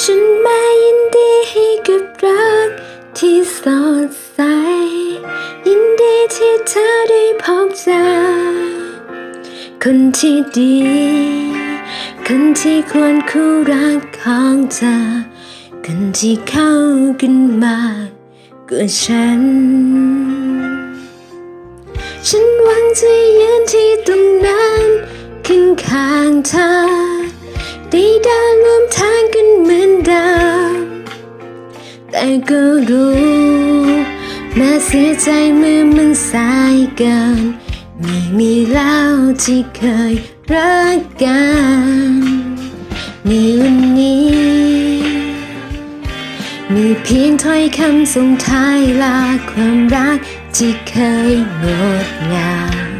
ฉันมายินดีให้กับรักที่สอดใส ยินดีที่เธอได้พบเจอคนที่ดี คนที่ควรคู่รักของเธอ คนที่เข้ากันมากกว่าฉัน ฉันหวังจะ ข้างข้างๆเธอ ได้เดินร่วมทางกันเหมือนเดิมแต่ก็รู้แม้เสียใจเมื่อมันสายเกิน ไม่มีแล้วที่เคยรักกันในวันนี้ มีเพียงถ้อยคำส่งท้ายลาความรักที่เคยงดงาม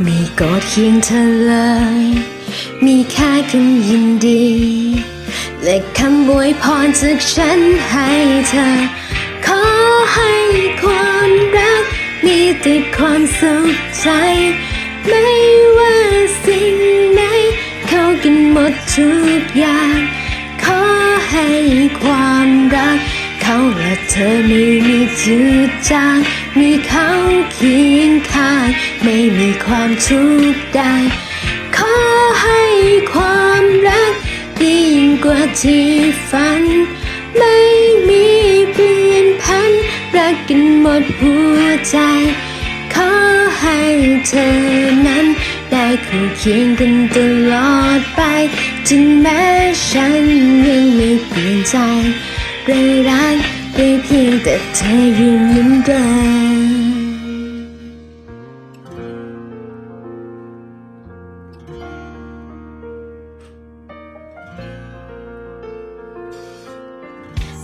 ไม่กอดเคียงเธอเลย มีแค่คำยินดี และคำอวยพรจากฉันให้เธอ ขอให้ความรักมีแต่ความสุขใจ ไม่ว่าสิ่งไหน เข้ากันหมดทุกอย่าง ขอให้ความรัก เขาและเธอไม่มีจืดจาง มีเขาเคียงข้าง ไม่มีความทุกข์ใด ขอให้ความรักยิ่งกว่าที่ฝัน ไม่มีเปลี่ยนพัน รักกันหมดหัวใจ ขอให้เธอนั้น ได้คู่เคียงกันตลอดไป ถึงแม้ฉันยังไม่เปลี่ยนใจ เรื่อรักได้เพียงแต่เธออยู่เหมืนเดิม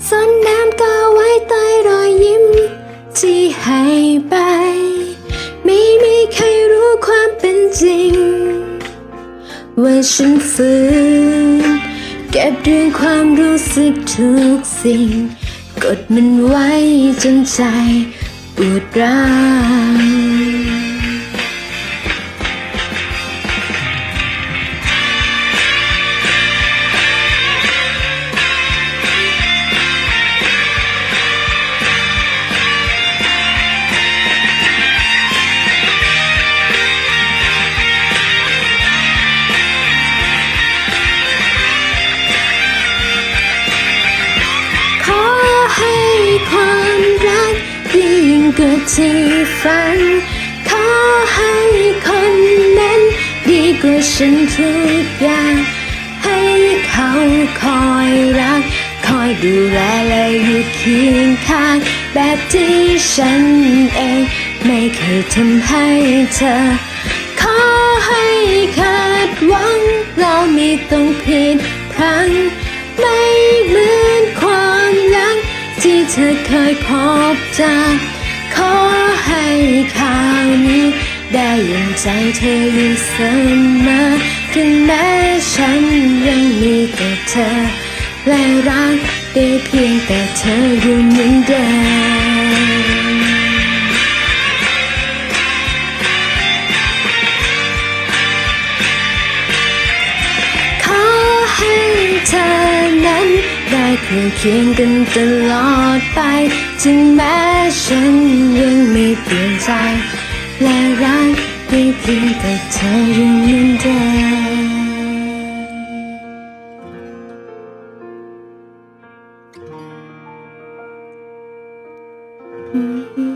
ซ่อนน้ำตาไว้ใต้รอยยิ้ม ที่ให้ไป ไม่มีใครรู้ความเป็นจริง ว่าฉันฝืน เก็บเรื่องความรู้สึกทุกสิ่ง กดมันไว้จนใจปวดร้าว ยิ่งกว่าที่ฝัน ขอให้คนนั้นดีกว่าฉันทุกอย่าง ให้เขาคอยรัก คอยดูแลและอยู่เคียงข้าง แบบที่ฉันเอง ไม่เคยทำให้เธอ ขอให้คาดหวังเราไม่ต้องผิดพลังไม่เหมือนความรักที่เธอเคยพบเจอขอให้ ข่าวนี้ ได้ยินใจเธออยู่เสมอถึงแม้ฉันยังมีแต่เธอ และรักได้เพียงแต่เธออยู่เหมือนเดิม อยู่เคียงกันตลอดไป ถึงแม้ฉันยังไม่เปลี่ยนใจ และรักได้เพียงแต่เธอยังเหมือนเดิม